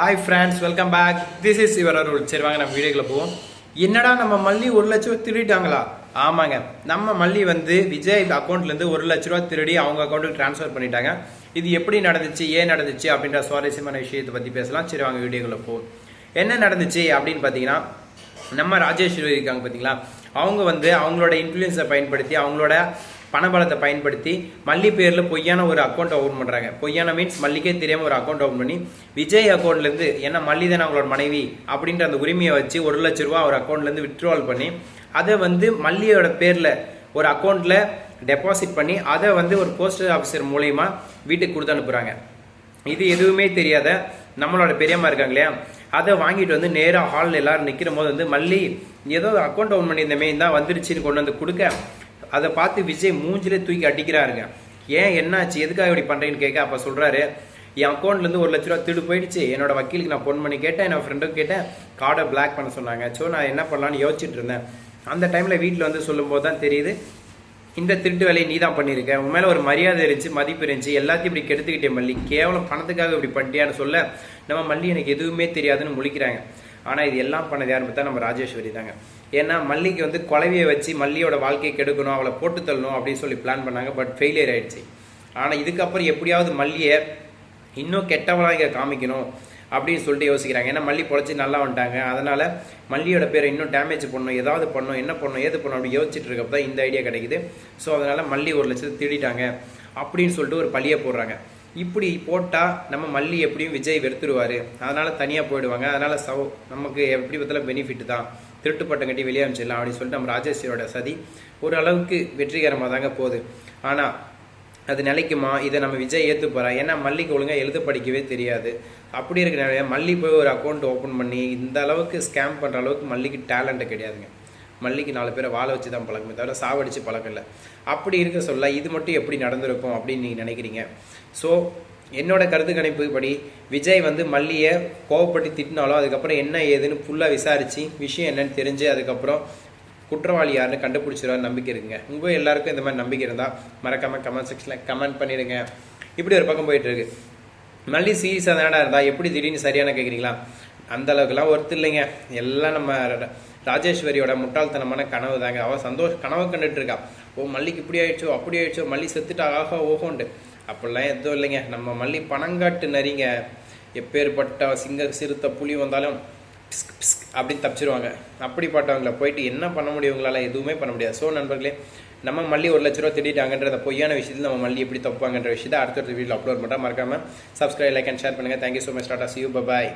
Hi friends welcome back this is your Arul சரி வாங்க நம்ம வீடியோக்குள்ள போவோம். என்னடா நம்ம மல்லி ஒரு லட்ச ரூபா திருடிட்டாங்களா? ஆமாங்க. நம்ம மல்லி வந்து விஜய் அக்கௌண்ட்லேருந்து ஒரு லட்ச ரூபா திருடி அவங்க அக்கௌண்ட்டுக்கு ட்ரான்ஸ்ஃபர் பண்ணிட்டாங்க. இது எப்படி நடந்துச்சு ஏன் நடந்துச்சு அப்படின்ற சுவாரஸ்யமான விஷயத்தை பற்றி பேசலாம். சரி வாங்க வீடியோக்குள்ள போவோம். என்ன நடந்துச்சு அப்படின்னு பார்த்தீங்கன்னா நம்ம ராஜேஸ்வரி இருக்காங்க பார்த்தீங்களா அவங்க வந்து அவங்களோட இன்ஃப்ளூயன்ஸை பயன்படுத்தி அவங்களோட பணபலத்தை பயன்படுத்தி மல்லி பேரில் பொய்யான ஒரு அக்கௌண்ட் ஓப்பன் பண்ணுறாங்க பொய்யான மீன்ஸ் மல்லிக்கே தெரியாமல் ஒரு அக்கௌண்ட் ஓப்பன் பண்ணி விஜய் அக்கௌண்ட்லேருந்து ஏன்னா மல்லி தானே அவங்களோட மனைவி அப்படின்ற அந்த உரிமையை வச்சு ஒரு லட்ச ரூபா ஒரு அக்கௌண்ட்லேருந்து வித்ட்ரால் பண்ணி அதை வந்து மல்லியோட பேரில் ஒரு அக்கௌண்ட்டில் டெபாசிட் பண்ணி அதை வந்து ஒரு போஸ்டல் ஆஃபீஸர் மூலயமா வீட்டுக்கு கொடுத்து அனுப்புகிறாங்க இது எதுவுமே தெரியாத நம்மளோட பெரியம்மா இருக்காங்க இல்லையா? அதை வாங்கிட்டு வந்து நேராக ஹாலில் எல்லாரும் நிற்கிற போது வந்து மல்லி ஏதோ அக்கௌண்ட் ஓன் பண்ணியிருந்தமே தான் வந்துருச்சுன்னு கொண்டு வந்து கொடுக்க. அதை பார்த்து விஜய் மூஞ்சிலே தூக்கி அடிக்கிறாருங்க. ஏன் என்னாச்சு? எதுக்காக இப்படி பண்ணுறேன்னு கேட்க அப்போ சொல்கிறாரு என் அக்கௌண்ட்லேருந்து ஒரு லட்ச ரூபா திருடு போயிடுச்சு. என்னோட வக்கீலுக்கு நான் ஃபோன் பண்ணி கேட்டேன் என்னோட ஃப்ரெண்டும் கேட்டேன். கார்டை பிளாக் பண்ண சொன்னாங்க. ஸோ நான் என்ன பண்ணலான்னு யோசிச்சுட்டு இருந்தேன். அந்த டைமில் வீட்டில் வந்து சொல்லும்போது தான் தெரியுது இந்த திருட்டு வேலையை நீ தான் பண்ணியிருக்க. உன் மேலே ஒரு மரியாதை இருந்துச்சு மதிப்பு இருந்துச்சு. எல்லாத்தையும் இப்படி கெடுத்துக்கிட்டே மல்லி. கேவலம் பணத்துக்காக இப்படி பண்ணிட்டியான்னு சொல்ல நம்ம மல்லி எனக்கு எதுவுமே தெரியாதுன்னு முழிக்கிறாங்க. ஆனால் இது எல்லாம் பண்ணது யாருன்னு பார்த்தா நம்ம ராஜேஸ்வரி தாங்க. ஏன்னா மல்லிக்கு வந்து குழவியை வச்சு மல்லியோட வாழ்க்கையை கெடுக்கணும் அவளை போட்டு தள்ளணும் அப்படின்னு சொல்லி பிளான் பண்ணாங்க பட் ஃபெயிலியர் ஆயிடுச்சு. ஆனால் இதுக்கப்புறம் எப்படியாவது மல்லியை இன்னும் கெட்டவளாக இங்கே காமிக்கணும் அப்படின்னு சொல்லிட்டு யோசிக்கிறாங்க. ஏன்னா மல்லி பொழைச்சி நல்லா வந்துட்டாங்க. அதனால் மல்லியோட பேரை இன்னும் டேமேஜ் பண்ணணும் ஏதாவது பண்ணணும் என்ன பண்ணணும் ஏது பண்ணணும் அப்படி யோசிச்சுட்டு இருக்கப்போ தான் இந்த ஐடியா கிடைக்குது. ஸோ அதனால் மல்லி ஒரு லட்சத்தை திருடிட்டாங்க அப்படின்னு சொல்லிட்டு ஒரு பழியை போடுறாங்க. இப்படி போட்டால் நம்ம மல்லி எப்படியும் விஜய் வெறுத்துருவார். அதனால் தனியாக போயிடுவாங்க. அதனால் சவ் நமக்கு எப்படி பார்த்தாலும் பெனிஃபிட் தான். திருட்டு பட்டம் கட்டி வெளியே அமைச்சிடலாம் அப்படின்னு சொல்லிட்டு நம்ம ராஜேஸ்வரியோட சதி ஒரு அளவுக்கு வெற்றிகரமாக தாங்க போகுது. ஆனால் அது நிலைக்குமா? இதை நம்ம விஜய் ஏற்று போகிறா ஏன்னா மல்லிக்கு ஒழுங்காக எழுத படிக்கவே தெரியாது. அப்படி இருக்கிற நிலைய மல்லி போய் ஒரு அக்கௌண்ட் ஓப்பன் பண்ணி இந்த அளவுக்கு ஸ்கேம் பண்ணுற அளவுக்கு மல்லிக்கு டேலண்ட்டு கிடையாதுங்க. மல்லிக்கு நாலு பேரை வாழ வச்சு தான் பழக்கமே தவிர சாவடிச்சு பழக்கம் இல்லை. அப்படி இருக்க சொல்ல இது மட்டும் எப்படி நடந்திருக்கும் அப்படின்னு நீங்கள் நினைக்கிறீங்க? ஸோ என்னோட கருத்து கணிப்பு படி விஜய் வந்து மல்லியை கோவப்பட்டு திட்டினாலும் அதுக்கப்புறம் என்ன ஏதுன்னு ஃபுல்லாக விசாரித்து விஷயம் என்னன்னு தெரிஞ்சு அதுக்கப்புறம் குற்றவாளி யாருன்னு கண்டுபிடிச்சிருவாரு நம்பிக்கை இருக்குங்க. உங்கள் எல்லாருக்கும் இந்த மாதிரி நம்பிக்கை இருந்தால் மறக்காமல் கமெண்ட் செக்ஷனில் கமெண்ட் பண்ணிடுங்க. இப்படி ஒரு பக்கம் போயிட்டு இருக்கு. மல்லி சீரியஸாக தானடா இருந்தால் எப்படி திடீர்னு சரியான கேட்குறீங்களா அந்த அளவுக்குலாம் ஒர்த்து இல்லைங்க. எல்லாம் நம்ம ராஜேஸ்வரியோட முட்டாள்தனமான கனவு தாங்க. அவள் சந்தோஷ கனவு கண்டுட்டு இருக்கா. ஓ மல்லிக்கு இப்படி ஆயிடுச்சோ அப்படி ஆயிடுச்சோ மல்லி செத்துட்டா ஆகா ஓஹோண்டு அப்படிலாம் எதுவும் இல்லைங்க. நம்ம மல்லி பணங்காட்டு நரிங்க. எப்பேற்பட்ட சிங்க சிறுத்த புலி வந்தாலும் பிஸ்க் பிஸ்க் அப்படின்னு தப்பிச்சிருவாங்க. அப்படிப்பட்டவங்கள போயிட்டு என்ன பண்ண முடியும் உங்களால்? எதுவுமே பண்ண முடியாது. ஸோ நண்பர்களே நம்ம மல்லி ஒரு லட்ச ரூபா திட்டாங்கன்றத பொய்யான விஷயத்தில் நம்ம மல்லி எப்படி தப்புவாங்கன்ற விஷயத்தை அடுத்தடுத்த வீடியோ அப்லோட் பண்ணுறா மறக்காமல் சப்ஸ்கிரைப் லைக் அண்ட் ஷேர் பண்ணுங்கள் thank you so much tata see you bye